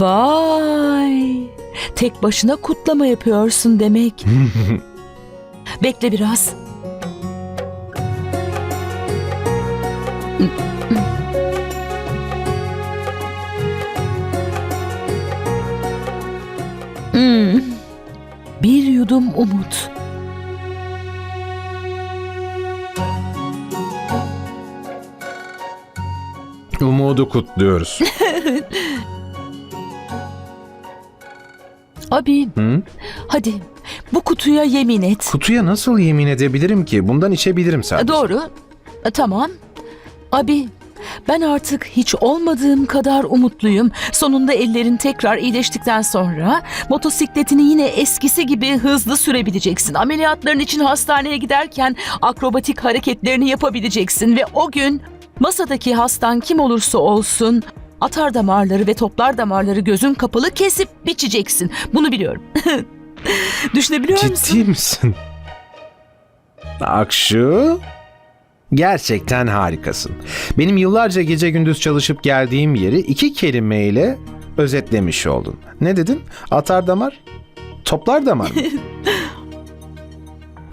Vay! Tek başına kutlama yapıyorsun demek. Bekle biraz. Hmm. Bir yudum umut. Umudu kutluyoruz. Abi, Hı? hadi bu kutuya yemin et. Kutuya nasıl yemin edebilirim ki? Bundan içebilirim sadece. Doğru. E, Tamam. Abi, ben artık hiç olmadığım kadar umutluyum. Sonunda ellerin tekrar iyileştikten sonra motosikletini yine eskisi gibi hızlı sürebileceksin. Ameliyatların için hastaneye giderken akrobatik hareketlerini yapabileceksin ve o gün masadaki hastan kim olursa olsun atar damarları ve toplar damarları gözün kapalı kesip biçeceksin. Bunu biliyorum. Düşünebiliyor musun? Ciddi misin? Akşu, gerçekten harikasın. Benim yıllarca gece gündüz çalışıp geldiğim yeri iki kelimeyle özetlemiş oldun. Ne dedin? Atar damar? Toplar damar mı?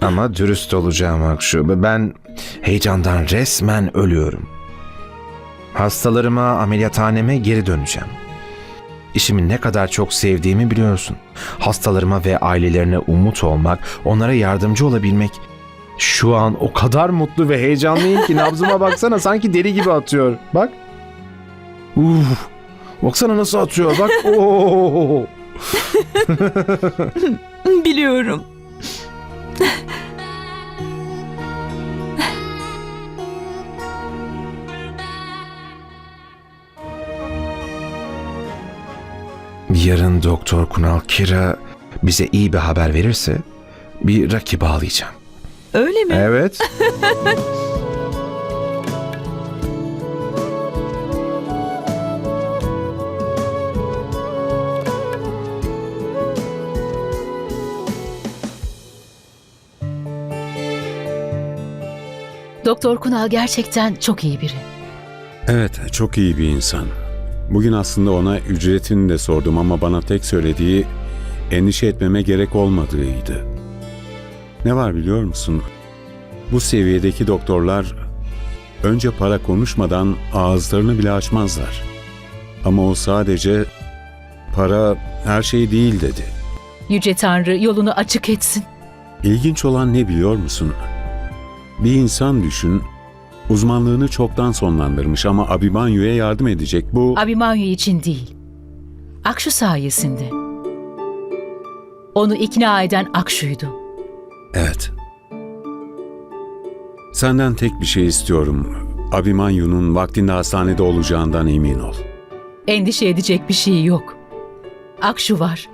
Ama dürüst olacağım Akşu. Ben heyecandan resmen ölüyorum. Hastalarıma, ameliyathaneme geri döneceğim. İşimi ne kadar çok sevdiğimi biliyorsun. Hastalarıma ve ailelerine umut olmak, onlara yardımcı olabilmek. Şu an o kadar mutlu ve heyecanlıyım ki nabzıma baksana sanki deli gibi atıyor. Bak. Uf. Baksana nasıl atıyor bak. Oo. Biliyorum. Yarın Doktor Kunal Kira bize iyi bir haber verirse bir rakip bağlayacağım. Öyle mi? Evet. Doktor Kunal gerçekten çok iyi biri. Evet, çok iyi bir insan. Bugün aslında ona ücretini de sordum ama bana tek söylediği endişe etmeme gerek olmadığıydı. Ne var biliyor musun? Bu seviyedeki doktorlar önce para konuşmadan ağızlarını bile açmazlar. Ama o sadece para her şey değil dedi. Yüce Tanrı yolunu açık etsin. İlginç olan ne biliyor musun? Bir insan düşün, uzmanlığını çoktan sonlandırmış ama Abimanyu'ya yardım edecek. Bu Abimanyu için değil. Akşu sayesinde. Onu ikna eden Akşu'ydu. Evet. Senden tek bir şey istiyorum. Abimanyu'nun vaktinde hastanede olacağından emin ol. Endişe edecek bir şey yok. Akşu var.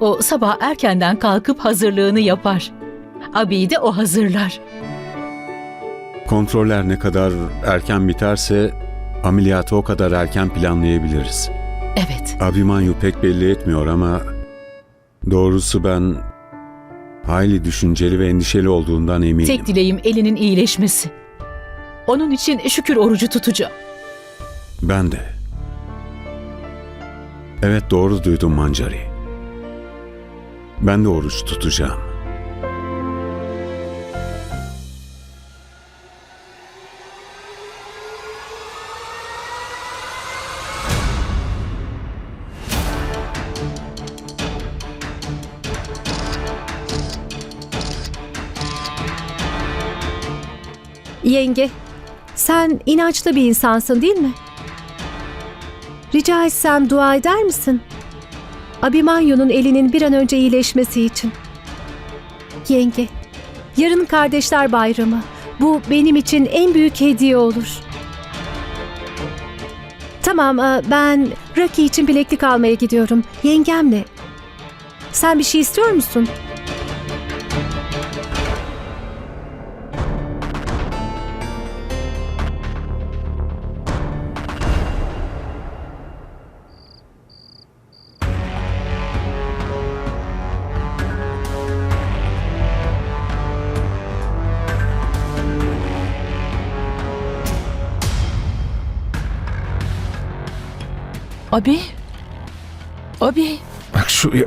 O sabah erkenden kalkıp hazırlığını yapar. Abi'yi de o hazırlar. Kontroller ne kadar erken biterse ameliyatı o kadar erken planlayabiliriz. Evet. Abimanyu pek belli etmiyor ama doğrusu ben hayli düşünceli ve endişeli olduğundan eminim. Tek dileğim elinin iyileşmesi. Onun için şükür orucu tutacağım. Ben de. Evet doğru duydum Mancari. Ben de oruç tutacağım. Yenge, sen inançlı bir insansın değil mi? Rica etsem dua eder misin? Abimanyu'nun elinin bir an önce iyileşmesi için. Yenge, yarın Kardeşler Bayramı. Bu benim için en büyük hediye olur. Tamam, e, ben Rocky için bileklik almaya gidiyorum. Yengemle. Sen bir şey istiyor musun? Abi, Abi Bak şu... Ya,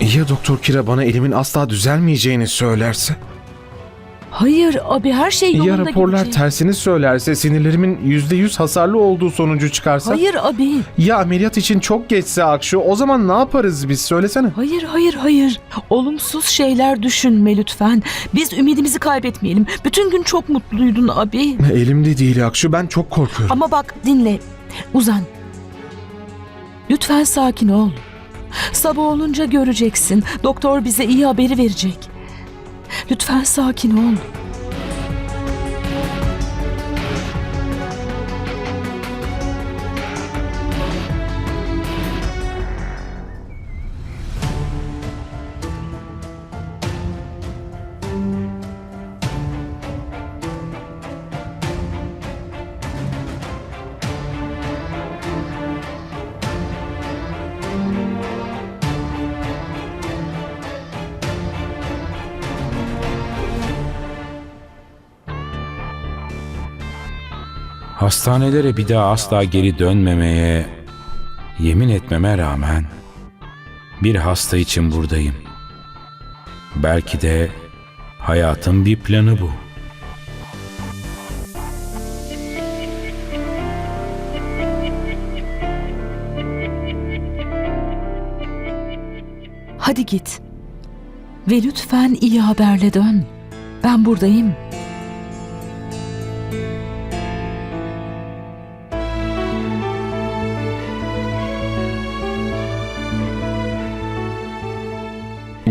ya Doktor Kira bana elimin asla düzelmeyeceğini söylerse? hayır abi her şey yolunda Ya raporlar gidecek. tersini söylerse, sinirlerimin yüzde yüz hasarlı olduğu sonucu çıkarsa? Hayır abi. Ya ameliyat için çok geçse Akşu, o zaman ne yaparız biz söylesene. Hayır hayır hayır. Olumsuz şeyler düşünme lütfen. Biz ümidimizi kaybetmeyelim. Bütün gün çok mutluydun abi. Elimde değil Akşu, ben çok korkuyorum. Ama bak dinle. Uzan. Lütfen sakin ol. Sabah olunca göreceksin. Doktor bize iyi haberi verecek. Lütfen sakin ol. Hastanelere bir daha asla geri dönmemeye yemin etmeme rağmen bir hasta için buradayım. Belki de hayatın bir planı bu. Hadi git. Ve lütfen iyi haberle dön. Ben buradayım.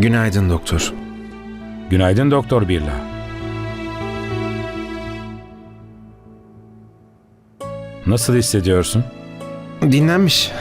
Günaydın doktor. Günaydın Doktor Birla. Nasıl hissediyorsun? Dinlenmiş.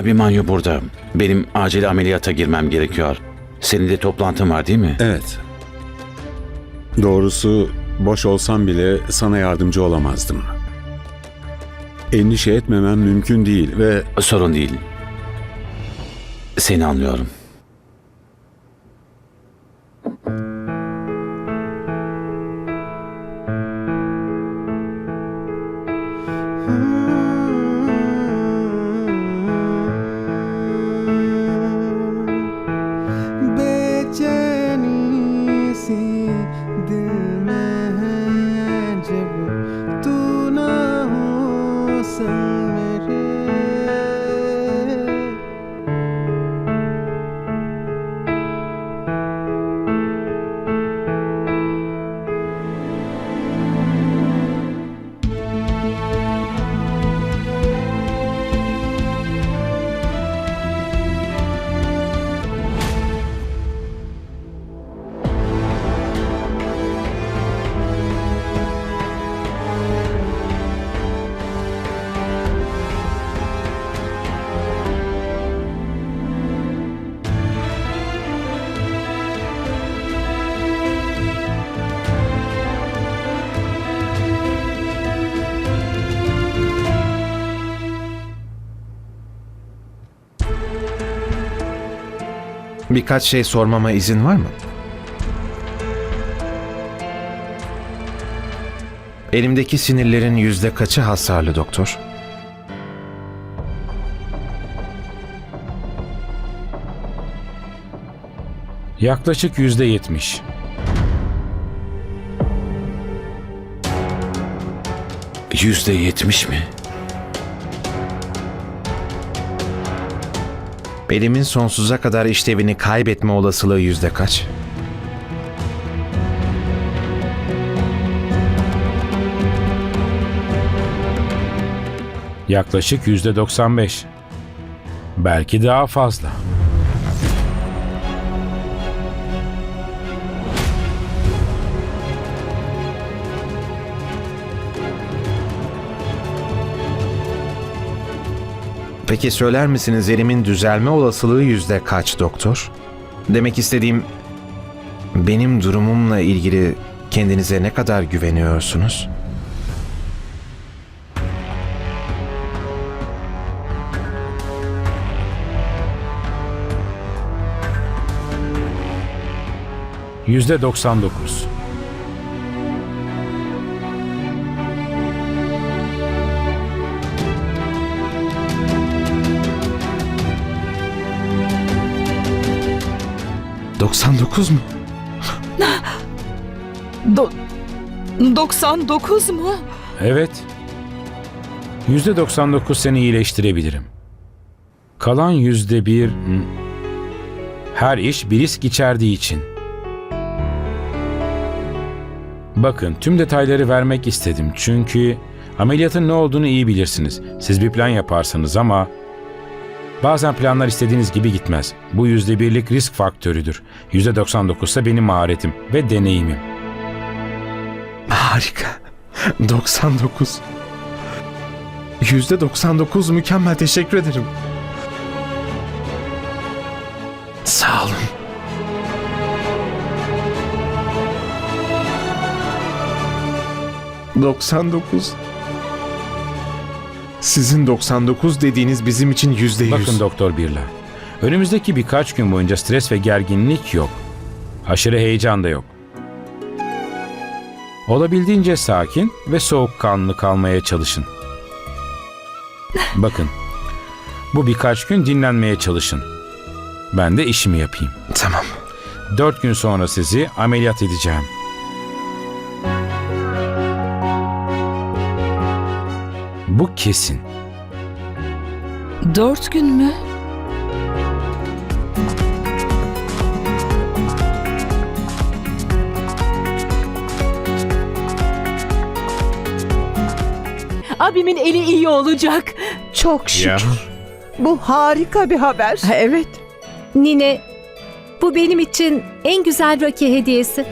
Abimanyu burada. Benim acil ameliyata girmem gerekiyor. Senin de toplantın var değil mi? Evet. Doğrusu boş olsam bile sana yardımcı olamazdım. Endişe etmemem mümkün değil ve Sorun değil. Seni anlıyorum. did. Birkaç şey sormama izin var mı? Elimdeki sinirlerin yüzde kaçı hasarlı doktor? Yaklaşık yüzde yetmiş. Yüzde yetmiş mi? Elimin sonsuza kadar işlevini kaybetme olasılığı yüzde kaç? Yaklaşık yüzde 95. Belki daha fazla. Peki söyler misiniz elimin düzelme olasılığı yüzde kaç doktor? Demek istediğim benim durumumla ilgili kendinize ne kadar güveniyorsunuz? Yüzde 99. ...99 mu? Do 99 mu? Evet. Yüzde 99 seni iyileştirebilirim. Kalan yüzde bir... Her iş bir risk içerdiği için. Bakın tüm detayları vermek istedim çünkü ameliyatın ne olduğunu iyi bilirsiniz. Siz bir plan yaparsınız ama bazen planlar istediğiniz gibi gitmez. Bu yüzde birlik risk faktörüdür. Yüzde 99 ise benim maharetim ve deneyimim. Harika. 99. Yüzde 99 mükemmel teşekkür ederim. Sağ olun. ...99... Sizin 99 dediğiniz bizim için yüzde yüz. Bakın Doktor Birla. Önümüzdeki birkaç gün boyunca stres ve gerginlik yok. Aşırı heyecan da yok. Olabildiğince sakin ve soğukkanlı kalmaya çalışın. Bakın. Bu birkaç gün dinlenmeye çalışın. Ben de işimi yapayım. Tamam. Dört gün sonra sizi ameliyat edeceğim. Bu kesin. Dört gün mü? Abimin eli iyi olacak. Çok şükür. Ya. Bu harika bir haber. Evet. Nine, bu benim için en güzel Rocky hediyesi.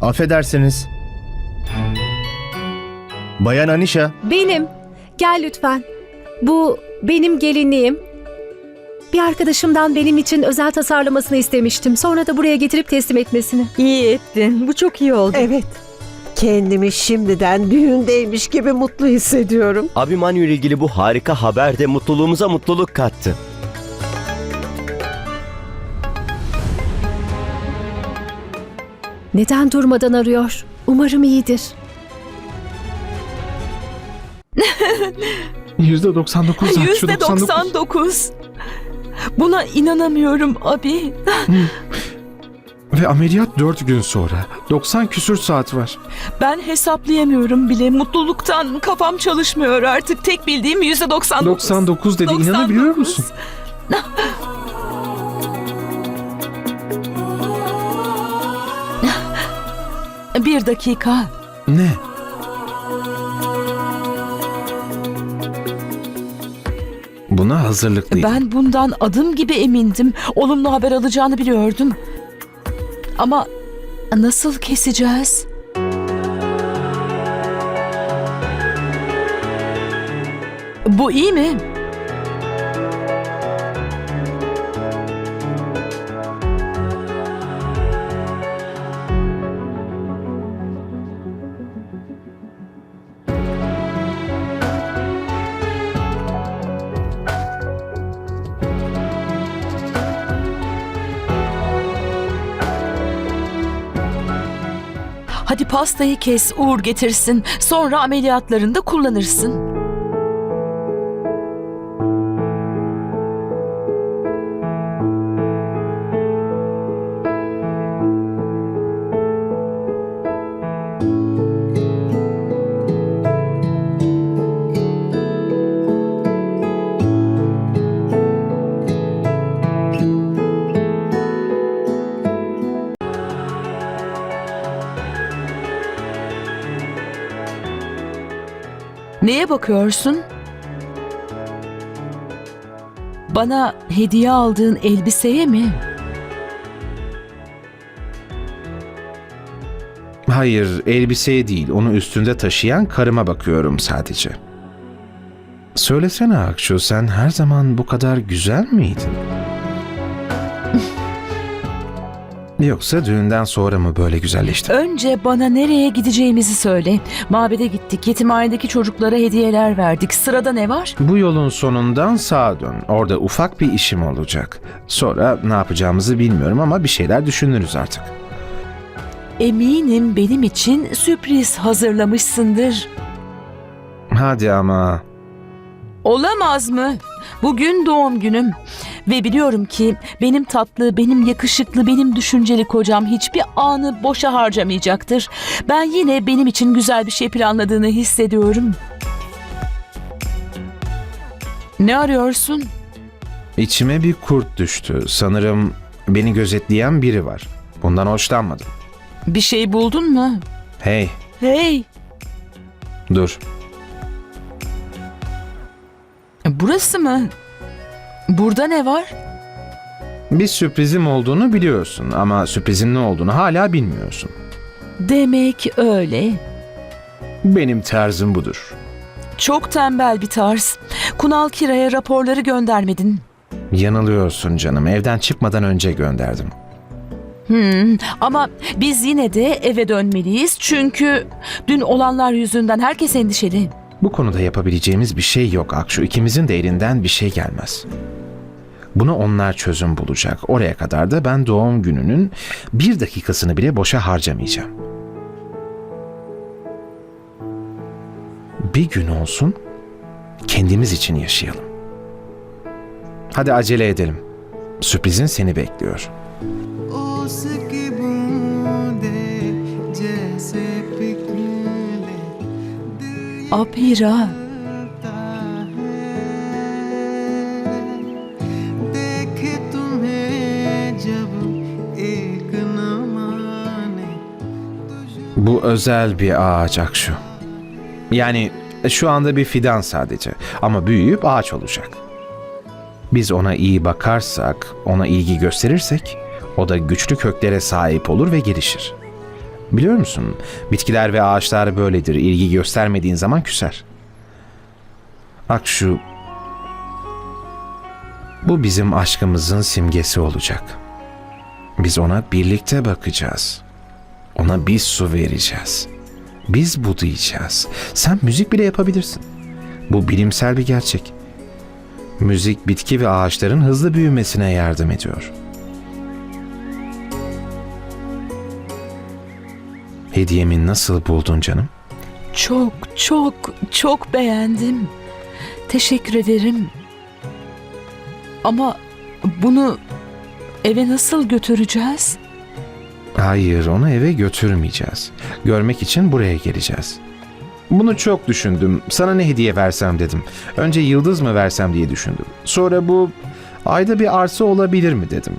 Affedersiniz. Bayan Anişa, Benim. Gel lütfen. Bu benim gelinliğim. Bir arkadaşımdan benim için özel tasarlamasını istemiştim. Sonra da buraya getirip teslim etmesini. İyi ettin. Bu çok iyi oldu. Evet. Kendimi şimdiden düğündeymiş gibi mutlu hissediyorum. Abimanyu ile ilgili bu harika haber de mutluluğumuza mutluluk kattı. Neden durmadan arıyor? Umarım iyidir. Yüzde 99 Akşu, Yüzde 99. Buna inanamıyorum abi. Ve ameliyat 4 gün sonra. 90 küsür saat var. Ben hesaplayamıyorum bile. Mutluluktan kafam çalışmıyor artık. Tek bildiğim yüzde 99. 99 dedi. İnanabiliyor musun? Bir dakika. Ne? Buna hazırlıklıydım. Ben bundan adım gibi emindim. Olumlu haber alacağını biliyordum. Ama nasıl keseceğiz? Bu iyi mi? Hadi pastayı kes, Uğur getirsin. Sonra ameliyatlarında kullanırsın. Bakıyorsun? Bana hediye aldığın elbiseye mi? Hayır, elbiseye değil, onu üstünde taşıyan karıma bakıyorum sadece. Söylesene Akşu, sen her zaman bu kadar güzel miydin? Yoksa düğünden sonra mı böyle güzelleştin? Önce bana nereye gideceğimizi söyle. Mabede gittik, yetimhanedeki çocuklara hediyeler verdik. Sırada ne var? Bu yolun sonundan sağa dön. Orada ufak bir işim olacak. Sonra ne yapacağımızı bilmiyorum ama bir şeyler düşünürüz artık. Eminim benim için sürpriz hazırlamışsındır. Hadi ama. Olamaz mı? Bugün doğum günüm. Ve biliyorum ki benim tatlı, benim yakışıklı, benim düşünceli kocam hiçbir anı boşa harcamayacaktır. Ben yine benim için güzel bir şey planladığını hissediyorum. Ne arıyorsun? İçime bir kurt düştü. Sanırım beni gözetleyen biri var. Bundan hoşlanmadım. Bir şey buldun mu? Hey, Hey, dur. Burası mı? Burada ne var? Bir sürprizim olduğunu biliyorsun ama sürprizin ne olduğunu hala bilmiyorsun. Demek öyle. Benim tarzım budur. Çok tembel bir tarz. Kunal Kira'ya raporları göndermedin. Yanılıyorsun canım. Evden çıkmadan önce gönderdim. Hmm, ama biz yine de eve dönmeliyiz çünkü dün olanlar yüzünden herkes endişeli. Bu konuda yapabileceğimiz bir şey yok Akşu. İkimizin de elinden bir şey gelmez. Buna onlar çözüm bulacak. Oraya kadar da ben doğum gününün bir dakikasını bile boşa harcamayacağım. Bir gün olsun kendimiz için yaşayalım. Hadi acele edelim. Sürprizin seni bekliyor. Apira. Bu özel bir ağaç Akşu. Yani şu anda bir fidan sadece ama büyüyüp ağaç olacak. Biz ona iyi bakarsak, ona ilgi gösterirsek o da güçlü köklere sahip olur ve gelişir. Biliyor musun? Bitkiler ve ağaçlar böyledir. İlgi göstermediğin zaman küser. Akşu bu bizim aşkımızın simgesi olacak. Biz ona birlikte bakacağız. Ona biz su vereceğiz. Biz budayacağız. Sen müzik bile yapabilirsin. Bu bilimsel bir gerçek. Müzik bitki ve ağaçların hızlı büyümesine yardım ediyor. Hediyemi nasıl buldun canım? çok çok çok beğendim. Teşekkür ederim. Ama bunu eve nasıl götüreceğiz? Hayır, onu eve götürmeyeceğiz. Görmek için buraya geleceğiz. Bunu çok düşündüm. Sana ne hediye versem dedim. Önce yıldız mı versem diye düşündüm. Sonra bu ayda bir arsa olabilir mi dedim.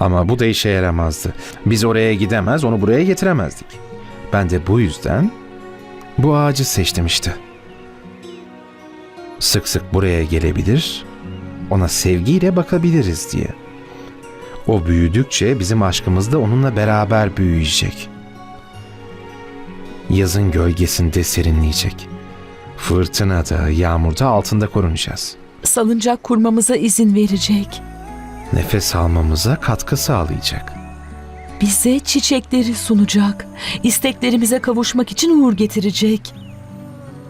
Ama bu da işe yaramazdı. Biz oraya gidemez, onu buraya getiremezdik. Ben de bu yüzden bu ağacı seçtim işte. Sık sık buraya gelebilir, ona sevgiyle bakabiliriz diye. O büyüdükçe bizim aşkımız da onunla beraber büyüyecek. Yazın gölgesinde serinleyecek. Fırtınada, yağmurda altında korunacağız. Salıncak kurmamıza izin verecek. Nefes almamıza katkı sağlayacak Bize çiçekleri sunacak. İsteklerimize kavuşmak için uğur getirecek.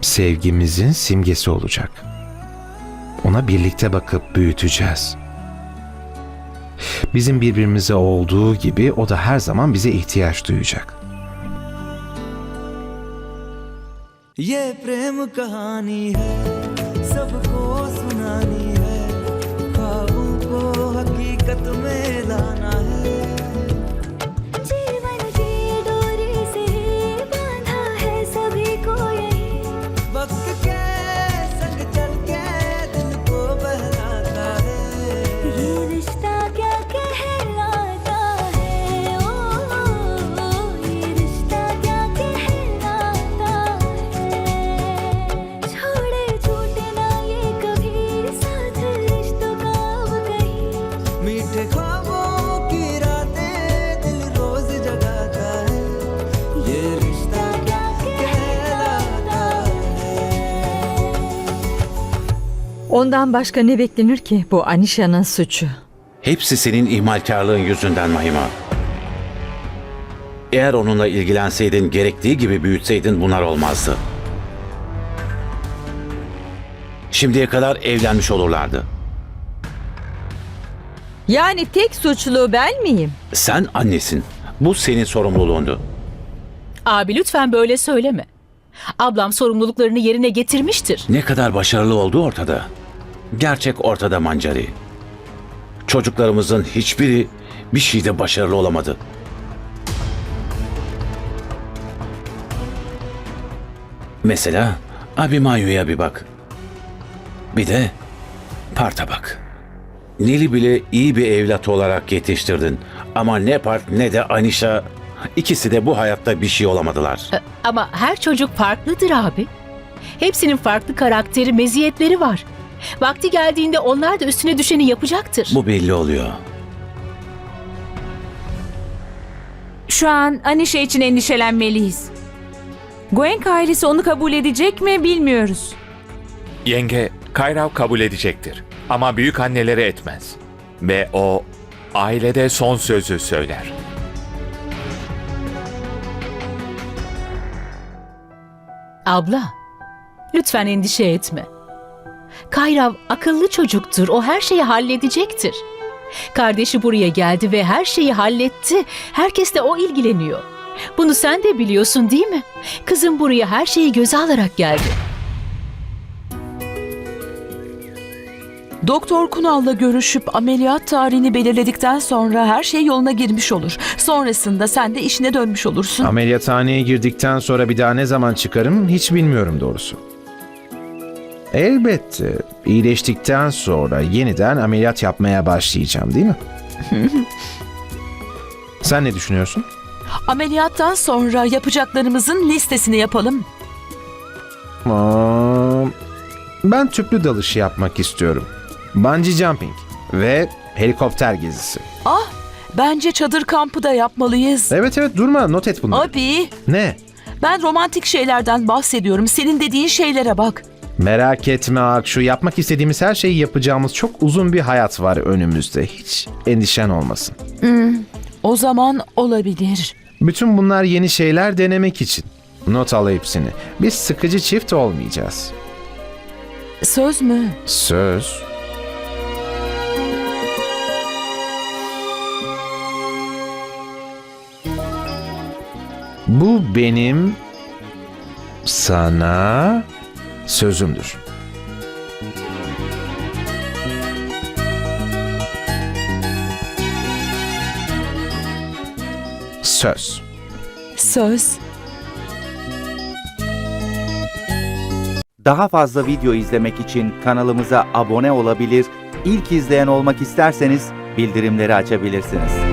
Sevgimizin simgesi olacak. Ona birlikte bakıp büyüteceğiz. Bizim birbirimize olduğu gibi o da her zaman bize ihtiyaç duyacak. ये प्रेम कहानी है सबको सुनानी है ख्वाबों को हकीकत में लाना Ondan başka ne beklenir ki bu Anişa'nın suçu? Hepsi senin ihmalkarlığın yüzünden Mahima. Eğer onunla ilgilenseydin, gerektiği gibi büyütseydin bunlar olmazdı. Şimdiye kadar evlenmiş olurlardı. Yani tek suçlu ben miyim? Sen annesin. Bu senin sorumluluğundu. Abi lütfen böyle söyleme. Ablam sorumluluklarını yerine getirmiştir. Ne kadar başarılı olduğu ortada. Gerçek ortada Mancari. Çocuklarımızın hiçbiri bir şeyde başarılı olamadı. Mesela Abimanyo'ya bir bak. Bir de Part'a bak. Nil'i bile iyi bir evlat olarak yetiştirdin. Ama ne Part ne de Anişa ikisi de bu hayatta bir şey olamadılar. E, Ama her çocuk farklıdır abi. Hepsinin farklı karakteri, meziyetleri var. Vakti geldiğinde onlar da üstüne düşeni yapacaktır. Bu belli oluyor. Şu an Anişe için endişelenmeliyiz. Goenk ailesi onu kabul edecek mi bilmiyoruz. Yenge, Kayrav kabul edecektir. Ama büyük anneleri etmez. Ve o ailede son sözü söyler. Abla, lütfen endişe etme. Kayrav akıllı çocuktur. O her şeyi halledecektir. Kardeşi buraya geldi ve her şeyi halletti. Herkes de o ilgileniyor. Bunu sen de biliyorsun değil mi? Kızım buraya her şeyi göze alarak geldi. Doktor Kunal'la görüşüp ameliyat tarihini belirledikten sonra her şey yoluna girmiş olur. Sonrasında sen de işine dönmüş olursun. Ameliyathaneye girdikten sonra bir daha ne zaman çıkarım hiç bilmiyorum doğrusu. Elbette iyileştikten sonra yeniden ameliyat yapmaya başlayacağım değil mi? Sen ne düşünüyorsun? Ameliyattan sonra yapacaklarımızın listesini yapalım. Aa, ben tüplü dalışı yapmak istiyorum. Bungee jumping ve helikopter gezisi. Ah, bence çadır kampı da yapmalıyız. Evet evet durma not et bunları. Abi, Ne? ben romantik şeylerden bahsediyorum. Senin dediğin şeylere bak. Merak etme Akşu. Yapmak istediğimiz her şeyi yapacağımız çok uzun bir hayat var önümüzde. Hiç endişen olmasın. O zaman olabilir. Bütün bunlar yeni şeyler denemek için. Not al hepsini. Biz sıkıcı çift olmayacağız. Söz mü? Söz. Bu benim sana sözümdür. Söz. Söz. Daha fazla video izlemek için kanalımıza abone olabilir, ilk izleyen olmak isterseniz bildirimleri açabilirsiniz.